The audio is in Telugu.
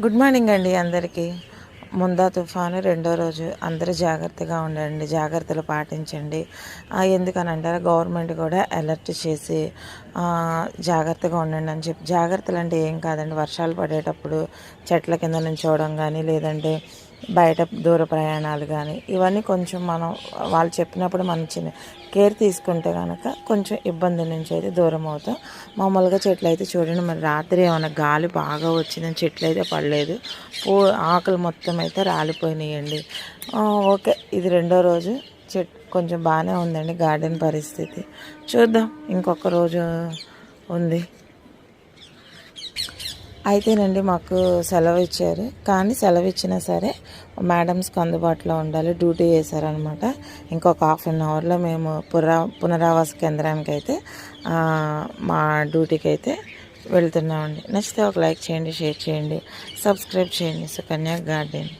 గుడ్ మార్నింగ్ అండి అందరికీ. ముందా తుఫాను రెండో రోజు అందరూ జాగ్రత్తగా ఉండండి జాగ్రత్తలు పాటించండి. ఎందుకనంటారా ఎందుకని అంటారా? గవర్నమెంట్ కూడా అలర్ట్ చేసి జాగ్రత్తగా ఉండండి అని చెప్పి. జాగ్రత్తలు అంటే ఏం కాదండి వర్షాలు పడేటప్పుడు చెట్ల కింద నుంచోవడం కానీ లేదంటే బయట దూర ప్రయాణాలు కానీ ఇవన్నీ కొంచెం మనం వాళ్ళు చెప్పినప్పుడు మనం చిన్న కేర్ తీసుకుంటే కనుక కొంచెం ఇబ్బంది నుంచి అయితే దూరం అవుతాం. మామూలుగా చెట్లు అయితే చూడండి మరి రాత్రి ఏమైనా గాలి బాగా వచ్చిందని చెట్లు అయితే పడలేదు. పూ ఆకులు మొత్తం అయితే రాలిపోయినాయండి. ఓకే ఇది రెండో రోజు. చెట్ కొంచెం బాగానే ఉందండి గార్డెన్ పరిస్థితి. చూద్దాం ఇంకొక రోజు ఉంది. అయితేనండి మాకు సెలవు ఇచ్చారు కానీ సెలవు ఇచ్చినా సరే మేడమ్స్కి అందుబాటులో ఉండాలి. డ్యూటీ చేశారనమాట ఇంకొక హాఫ్ అన్ అవర్లో మేము పునరా పునరావాస కేంద్రానికి అయితే మా డ్యూటీకి అయితే వెళ్తున్నామండి. నచ్చితే ఒక లైక్ చేయండి షేర్ చేయండి. సబ్స్క్రైబ్ చేయండి. సుకన్య గార్డెన్.